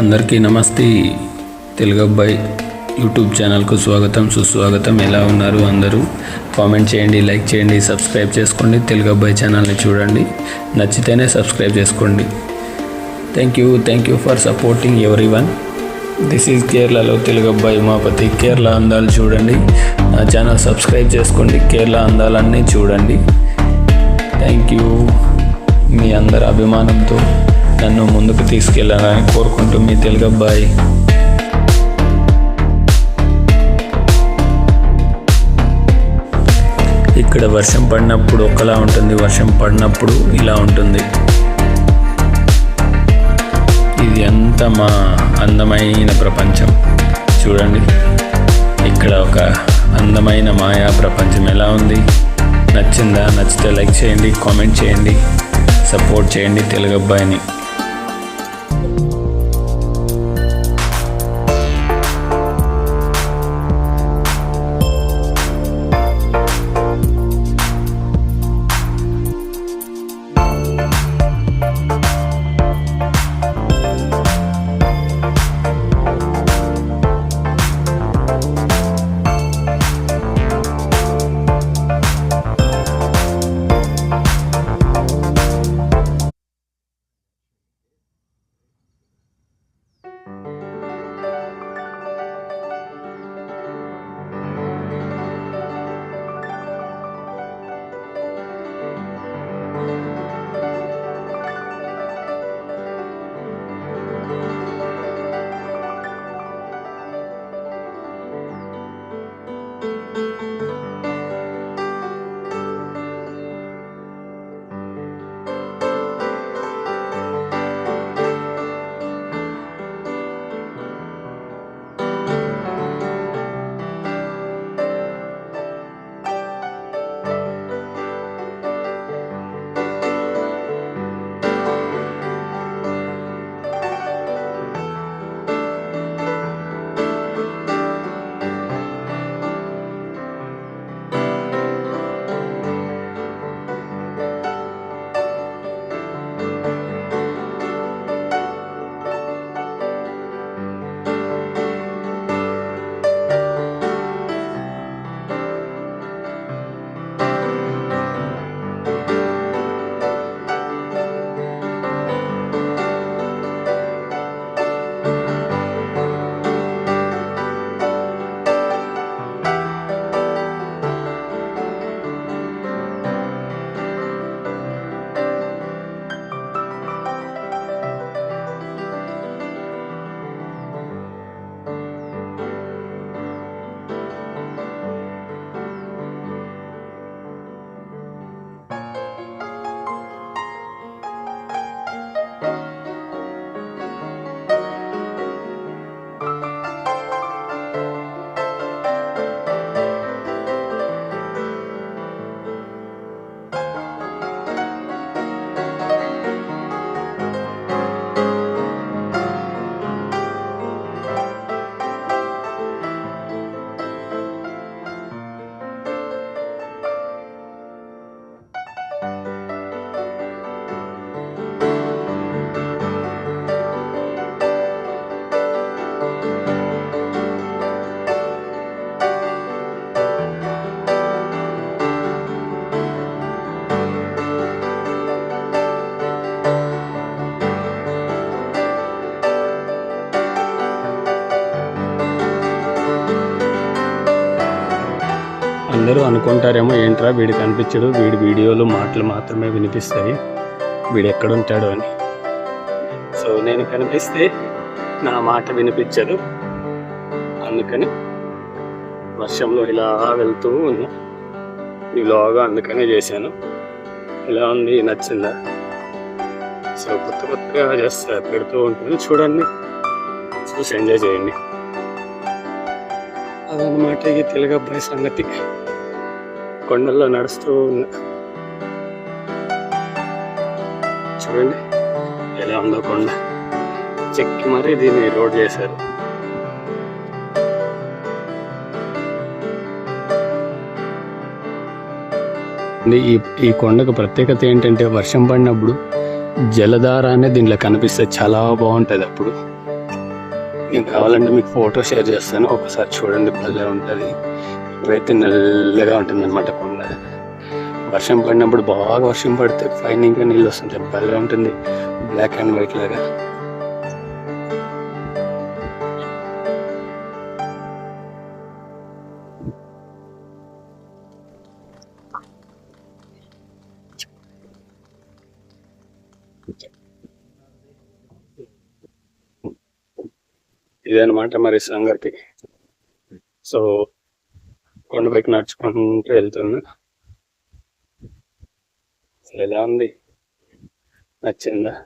అందరికీ నమస్తే. తెలుగు అబ్బాయి యూట్యూబ్ ఛానల్కు స్వాగతం సుస్వాగతం. ఎలా ఉన్నారు అందరూ? కామెంట్ చేయండి లైక్ చేయండి సబ్స్క్రైబ్ చేసుకోండి. తెలుగు అబ్బాయి ఛానల్ని చూడండి. నచ్చితేనే సబ్స్క్రైబ్ చేసుకోండి. Thank you thank you for supporting everyone this is కేరళలో తెలుగు అబ్బాయి ఉమాపతి కేరళ అందాలు చూడండి. నా ఛానల్ సబ్స్క్రైబ్ చేసుకోండి. కేరళ అందాలన్నీ చూడండి. థ్యాంక్ యూ మీ అందరి అభిమానంతో. నన్ను ముందుకు తీసుకెళ్ళాలని కోరుకుంటూ మీ తెలుగు అబ్బాయి. ఇక్కడ వర్షం పడినప్పుడు ఒకలా ఉంటుంది వర్షం పడినప్పుడు ఇలా ఉంటుంది. ఇది అంతా మా అందమైన ప్రపంచం. చూడండి ఇక్కడ ఒక అందమైన మాయా ప్రపంచం ఎలా ఉంది? నచ్చిందా? నచ్చితే లైక్ చేయండి కామెంట్ చేయండి సపోర్ట్ చేయండి తెలుగు అబ్బాయిని. అందరూ అనుకుంటారేమో ఏంట్రా వీడికి కనిపించడు వీడి వీడియోలు మాటలు మాత్రమే వినిపిస్తాయి. వీడు ఎక్కడుంటాడు అని. సో నేను కనిపిస్తే నా మాట వినిపించదు. అందుకని వర్షంలో ఇలా వెళ్తూ ఉన్నా. ఇలాగా అందుకనే చేశాను. ఇలా ఉంది నచ్చిందా? సో కొత్త కొత్తగా చేస్తా పెడుతూ ఉంటుంది చూడండి. చూసి ఎంజాయ్ చేయండి. అదనమాట ఈ తెలుగు అబ్బాయి సంగతి. కొండల్లో నడుస్తూ ఉన్నా చూడండి ఎలా ఉందో కొండ. చెక్కి మరీ దీన్ని రోడ్ చేశారు. ఈ ఈ కొండకు ప్రత్యేకత ఏంటంటే వర్షం పడినప్పుడు జలధార అనేది దీంట్లో కనిపిస్తే చాలా బాగుంటుంది అప్పుడు. నేను కావాలంటే మీకు ఫోటో షేర్ చేస్తాను. ఒకసారి చూడండి భలే ఉంటుంది. ఇప్పుడైతే నల్లగా ఉంటుంది అనమాట కొండ. వర్షం పడినప్పుడు బాగా వర్షం పడితే పైన ఇంకా నీళ్ళు వస్తుంటాయి భలే ఉంటుంది బ్లాక్ అండ్ వైట్ లాగా. ఇదనమాట మరి సంగతి. సో కొండపైకి నడుచుకుంటూ వెళ్తున్నా. అసలు ఎలా ఉంది? నచ్చిందా?